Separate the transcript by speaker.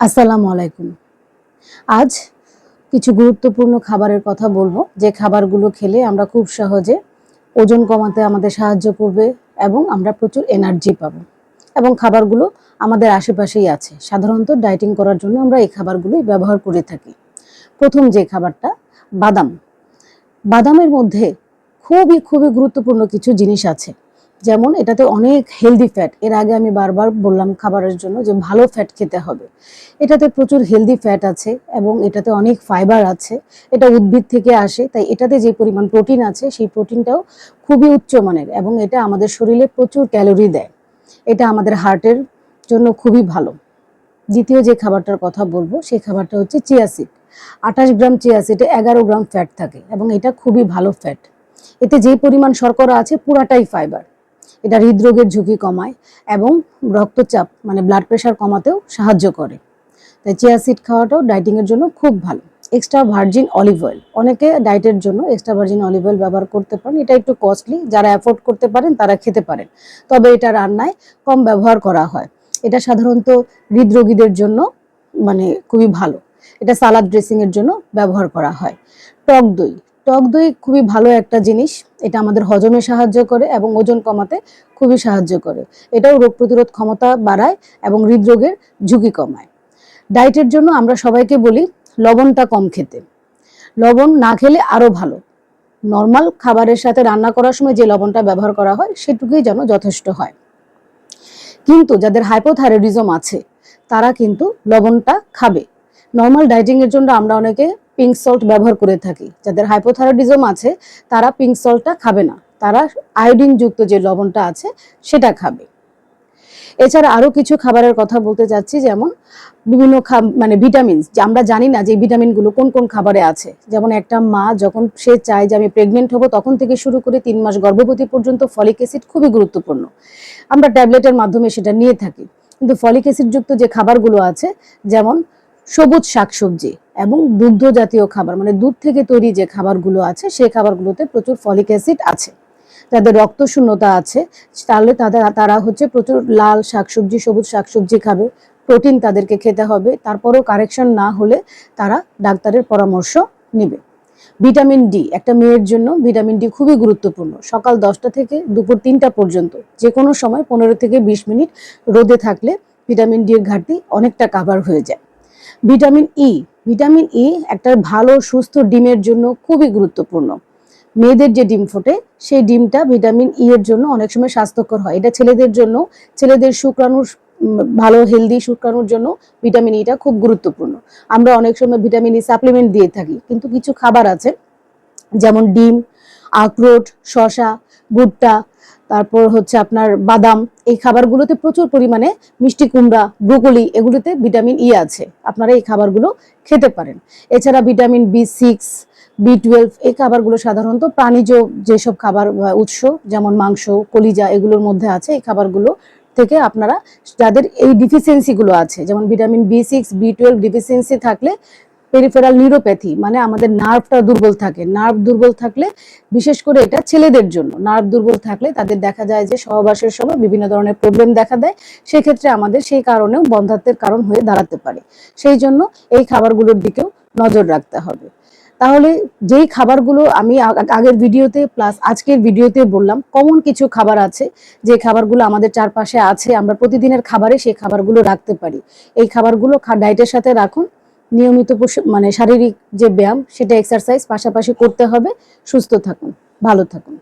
Speaker 1: আসসালামু আলাইকুম। আজ কিছু গুরুত্বপূর্ণ খাবারের কথা বলব। যে খাবারগুলো খেলে আমরা খুব সহজে ওজন কমাতে আমাদের সাহায্য করবে এবং আমরা প্রচুর এনার্জি পাবো। এবং খাবারগুলো আমাদের আশেপাশেই আছে। সাধারণত ডায়েটিং করার জন্য আমরা এই খাবারগুলোই ব্যবহার করে থাকি। প্রথম যে খাবারটা, বাদাম। বাদামের মধ্যে খুবই খুবই গুরুত্বপূর্ণ কিছু জিনিস আছে। যেমন এটাতে অনেক হেলদি ফ্যাট এর আগে আমি বারবার বললাম খাবারের জন্য যে ভালো ফ্যাট খেতে হবে। এটাতে প্রচুর হেলদি ফ্যাট আছে এবং এটাতে অনেক ফাইবার আছে। এটা উদ্ভিদ থেকে আসে, তাই এটাতে যে পরিমাণ প্রোটিন আছে, সেই প্রোটিনটাও খুবই উচ্চমানের এবং এটা আমাদের শরীরে প্রচুর ক্যালোরি দেয়। এটা আমাদের হার্টের জন্য খুবই ভালো। দ্বিতীয় যে খাবারটার কথা বলব সেই খাবারটা হচ্ছে চিয়াসিড আঠাশ গ্রাম চিয়াসিডে এগারো গ্রাম ফ্যাট থাকে এবং এটা খুবই ভালো ফ্যাট এতে যে পরিমাণ শর্করা আছে, পুরাটাই ফাইবার এটা হৃদরোগের ঝুঁকি কমায় এবং রক্তচাপ মানে ব্লাড প্রেশার কমাতেও সাহায্য করে। তাই চিয়া সিড খাওয়াটাও ডায়েটিংয়ের জন্য খুব ভালো। এক্সট্রা ভার্জিন অলিভ অয়েল অনেকে ডায়েটের জন্য এক্সট্রা ভার্জিন অলিভ অয়েল ব্যবহার করতে পারেন। এটা একটু কস্টলি যারা অ্যাফোর্ড করতে পারেন, তারা খেতে পারেন। তবে এটা রান্নায় কম ব্যবহার করা হয়। এটা সাধারণত হৃদরোগীদের জন্য মানে খুবই ভালো। এটা সালাদ ড্রেসিংয়ের জন্য ব্যবহার করা হয়। টক দই। টক দই খুবই ভালো একটা জিনিস। এটা আমাদের হজমে সাহায্য করে এবং ওজন কমাতে খুবই সাহায্য করে। এটাও রোগ প্রতিরোধ ক্ষমতা বাড়ায় এবং হৃদরোগের ঝুঁকি কমায়। ডায়েটের জন্য আমরা সবাইকে বলি, লবণটা কম খেতে। লবণ না খেলে আরও ভালো। নর্মাল খাবারের সাথে রান্না করার সময় যে লবণটা ব্যবহার করা হয়, সেটুকুই যেন যথেষ্ট হয়। কিন্তু যাদের হাইপোথাইরয়েডিজম আছে, তারা কিন্তু লবণটা খাবে। নর্মাল ডায়েটিংয়ের জন্য আমরা অনেকে পিঙ্ক সল্ট ব্যবহার করে থাকি। যাদের হাইপোথাইরয়েডিজম আছে, তারা পিঙ্ক সল্টটা খাবে না। তারা আয়োডিন যুক্ত যে লবণটা আছে, সেটা খাবে। এছাড়া আরও কিছু খাবারের কথা বলতে চাচ্ছি, যেমন বিভিন্ন মানে ভিটামিন আমরা জানি না যে ভিটামিনগুলো কোন কোন খাবারে আছে। যেমন একটা মা যখন সে চায় যে আমি প্রেগনেন্ট হব, তখন থেকে শুরু করে তিন মাস গর্ভবতী পর্যন্ত ফলিক অ্যাসিড খুবই গুরুত্বপূর্ণ। আমরা ট্যাবলেটের মাধ্যমে সেটা নিয়ে থাকি। কিন্তু ফলিক অ্যাসিড যুক্ত যে খাবারগুলো আছে, যেমন সবুজ শাকসবজি এবং দুগ্ধ জাতীয় খাবার মানে দুধ থেকে তৈরি যে খাবারগুলো আছে, সেই খাবারগুলোতে প্রচুর ফলিক অ্যাসিড আছে। যাদের রক্ত শূন্যতা আছে, তাহলে তাদের, তারা হচ্ছে প্রচুর লাল শাকসবজি, সবুজ শাকসবজি খাবে। প্রোটিন তাদেরকে খেতে হবে, তারপরেও কারেকশন না হলে তারা ডাক্তারের পরামর্শ নেবে। ভিটামিন ডি, একটা মেয়ের জন্য ভিটামিন ডি খুবই গুরুত্বপূর্ণ। সকাল দশটা থেকে দুপুর তিনটা পর্যন্ত যে কোনো সময় পনেরো থেকে বিশ মিনিট রোদে থাকলে ভিটামিন ডি এর ঘাটতি অনেকটা কাভার হয়ে যায়। ভিটামিন ই ভিটামিন ই একটা ভালো, সুস্থ ডিমের জন্য খুবই গুরুত্বপূর্ণ। মেয়েদের যে ডিম ফোটে, সেই ডিমটা ভিটামিন ই এর জন্য অনেক সময় স্বাস্থ্যকর হয়। এটা ছেলেদের জন্য, ছেলেদের শুক্রাণুর ভালো হেলদি শুক্রাণুর জন্য ভিটামিন ইটা খুব গুরুত্বপূর্ণ। আমরা অনেক সময় ভিটামিন ই সাপ্লিমেন্ট দিয়ে থাকি, কিন্তু কিছু খাবার আছে, যেমন ডিম, আখরোট শশা ভুট্টা তারপর হচ্ছে আপনার বাদাম, এই খাবারগুলোতে প্রচুর পরিমাণে মিষ্টি কুমড়া, ব্রোকলি এগুলোতে ভিটামিন ই আছে। আপনারা এই খাবারগুলো খেতে পারেন। এছাড়া vitamin B six B twelve এই খাবারগুলো সাধারণত প্রাণীজ যেসব খাবার উৎস, যেমন মাংস, কলিজা এগুলোর মধ্যে আছে, এই খাবারগুলো থেকে আপনারা যাদের এই ডিফিসিয়েন্সিগুলো আছে, যেমন vitamin B six B twelve deficiency থাকলে পেরিফেরাল নিউরোপ্যাথি মানে আমাদের নার্ভটা দুর্বল থাকে। নার্ভ দুর্বল থাকলে, বিশেষ করে এটা ছেলেদের জন্য। নার্ভ দুর্বল থাকলে তাদের দেখা যায় যে সহবাসের সময় বিভিন্ন ধরনের প্রবলেম দেখা দেয়। সেক্ষেত্রে আমাদের সেই কারণেও বন্ধাত্বের কারণ হয়ে দাঁড়াতে পারে। সেই জন্য এই খাবারগুলোর দিকেও নজর রাখতে হবে। তাহলে যেই খাবারগুলো আমি আগের ভিডিওতে প্লাস আজকের ভিডিওতে বললাম কমন কিছু খাবার আছে, যে খাবারগুলো আমাদের চারপাশে আছে, আমরা প্রতিদিনের খাবারে সেই খাবারগুলো রাখতে পারি। এই খাবারগুলো ডায়েটের সাথে রাখুন। নিয়মিত মানে শারীরিক যে ব্যায়াম সেটা এক্সারসাইজ পাশাপাশি করতে হবে। সুস্থ থাকুন ভালো থাকুন।